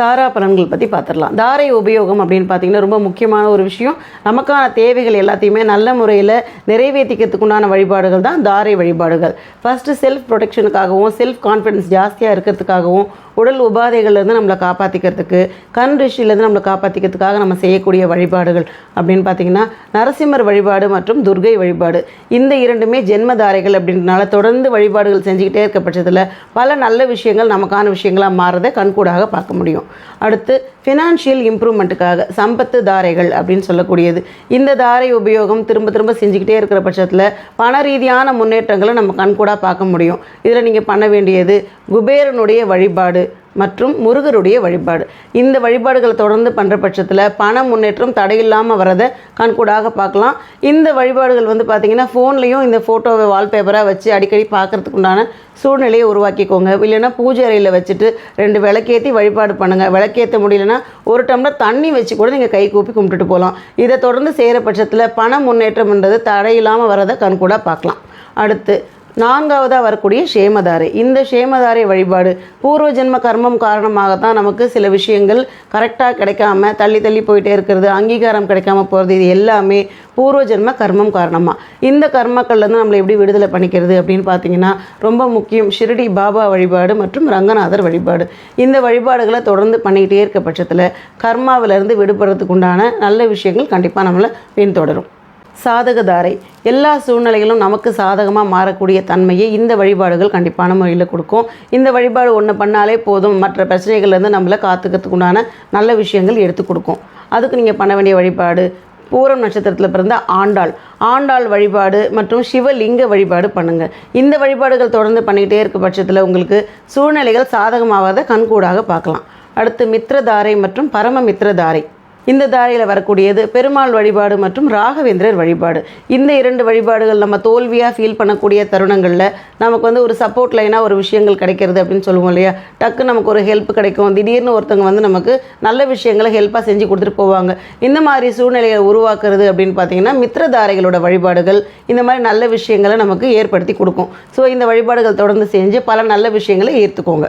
தாரா பலன்கள் பற்றி பார்த்துடலாம் தாரை உபயோகம் அப்படின்னு பார்த்தீங்கன்னா ரொம்ப முக்கியமான ஒரு விஷயம். நமக்கான தேவைகள் எல்லாத்தையுமே நல்ல முறையில் நிறைவேற்றிக்கிறதுக்கு உண்டான வழிபாடுகள் தான் தாரை வழிபாடுகள். ஃபஸ்ட்டு செல்ஃப் ப்ரொடெக்ஷனுக்காகவும் செல்ஃப் கான்ஃபிடன்ஸ் ஜாஸ்தியாக இருக்கிறதுக்காகவும் உடல் உபாதைகள்லேருந்து நம்மளை காப்பாற்றிக்கிறதுக்கு கண் ரிஷிலேருந்து நம்மளை காப்பாற்றிக்கிறதுக்காக நம்ம செய்யக்கூடிய வழிபாடுகள் அப்படின்னு பார்த்தீங்கன்னா நரசிம்மர் வழிபாடு மற்றும் துர்கை வழிபாடு. இந்த இரண்டுமே ஜென்மதாரைகள் அப்படின்றனால தொடர்ந்து வழிபாடுகள் செஞ்சுக்கிட்டே இருக்க பட்சத்தில் பல நல்ல விஷயங்கள் நமக்கான விஷயங்களாக மாறுறதை கண்கூடாக பார்க்க முடியும். அடுத்து ஃபினான்ஷியல் இம்ப்ரூவ்மெண்ட்டுக்காக சம்பத்து தாரைகள் அப்படின்னு சொல்லக்கூடியது. இந்த தாரை உபயோகம் திரும்ப திரும்ப செஞ்சுக்கிட்டே இருக்கிற பட்சத்தில் பண ரீதியான முன்னேற்றங்களை நம்ம கண்கூடாக பார்க்க முடியும். இதில் நீங்கள் பண்ண வேண்டியது குபேரனுடைய வழிபாடு மற்றும் முருகருடைய வழிபாடு. இந்த வழிபாடுகளை தொடர்ந்து பண்ணுற பட்சத்தில் பண முன்னேற்றம் தடையில்லாமல் வரதை கண்கூடாக பார்க்கலாம். இந்த வழிபாடுகள் வந்து பார்த்திங்கன்னா ஃபோன்லேயும் இந்த ஃபோட்டோவை வால்பேப்பராக வச்சு அடிக்கடி பார்க்கறதுக்கு உண்டான சூழ்நிலையை உருவாக்கிக்கோங்க. இல்லைன்னா பூஜை அறையில் வச்சுட்டு ரெண்டு விளக்கேற்றி வழிபாடு பண்ணுங்கள் விளக்கேற்ற முடியலன்னா ஒரு டம்ளர் தண்ணி வச்சு கூட நீங்கள் கை கூப்பி கும்பிட்டுட்டு போகலாம். இதை தொடர்ந்து செய்கிற பட்சத்தில் பண முன்னேற்றம்ன்றது தடையில்லாமல் வரதை கண்கூடாக பார்க்கலாம். அடுத்து நான்காவதாக வரக்கூடிய ஷேமதாரை இந்த ஷேமதாரை வழிபாடு பூர்வ ஜென்ம கர்மம் காரணமாக தான் நமக்கு சில விஷயங்கள் கரெக்டாக கிடைக்காம தள்ளி தள்ளி போயிட்டே இருக்கிறது அங்கீகாரம் கிடைக்காம போகிறது இது எல்லாமே பூர்வ ஜென்ம கர்மம் காரணமாக இந்த கர்மக்கள்லேருந்து நம்மளை எப்படி விடுதலை பண்ணிக்கிறது அப்படின்னு பார்த்தீங்கன்னா ரொம்ப முக்கியம் ஷிரடி பாபா வழிபாடு மற்றும் ரங்கநாதர் வழிபாடு. இந்த வழிபாடுகளை தொடர்ந்து பண்ணிக்கிட்டே இருக்க பட்சத்தில் கர்மாவிலேருந்து விடுபடுறதுக்கு உண்டான நல்ல விஷயங்கள் கண்டிப்பாக நம்மளை பின்தொடரும் சாதகதாரை. எல்லா சூழ்நிலைகளும் நமக்கு சாதகமாக மாறக்கூடிய தன்மையை இந்த வழிபாடுகள் கண்டிப்பான முறையில் கொடுக்கும். இந்த வழிபாடு ஒன்று பண்ணாலே போதும். மற்ற பிரச்சனைகள்லேருந்து நம்மளை காத்துக்கிறதுக்கு உண்டான நல்ல விஷயங்கள் எடுத்து கொடுக்கும். அதுக்கு நீங்கள் பண்ண வேண்டிய வழிபாடு பூரம் நட்சத்திரத்தில் பிறந்த ஆண்டாள். ஆண்டாள் வழிபாடு மற்றும் சிவலிங்க வழிபாடு பண்ணுங்கள் இந்த வழிபாடுகள் தொடர்ந்து பண்ணிக்கிட்டே இருக்க பட்சத்தில் உங்களுக்கு சூழ்நிலைகள் சாதகமாகாத கண்கூடாக பார்க்கலாம். அடுத்து மித்ரதாரை மற்றும் பரம மித்ரதாரை இந்த தாரையில் வரக்கூடியது பெருமாள் வழிபாடு மற்றும் ராகவேந்திரர் வழிபாடு. இந்த இரண்டு வழிபாடுகள் நம்ம தோல்வியாக ஃபீல் பண்ணக்கூடிய தருணங்களில் நமக்கு வந்து ஒரு சப்போர்ட் லைனாக ஒரு விஷயங்கள் கிடைக்கிறது அப்படின்னு சொல்லுவோம் இல்லையா? டக்கு நமக்கு ஒரு ஹெல்ப் கிடைக்கும். திடீர்னு ஒருத்தவங்க வந்து நமக்கு நல்ல விஷயங்களை ஹெல்ப்பாக செஞ்சு கொடுத்துட்டு போவாங்க. இந்த மாதிரி சூழ்நிலையை உருவாக்குறது அப்படின்னு பார்த்தீங்கன்னா மித்திரதாரைகளோட வழிபாடுகள் இந்த மாதிரி நல்ல விஷயங்களை நமக்கு ஏற்படுத்தி கொடுக்கும். ஸோ இந்த வழிபாடுகள் தொடர்ந்து செஞ்சு பல நல்ல விஷயங்களை ஏற்றுக்கோங்க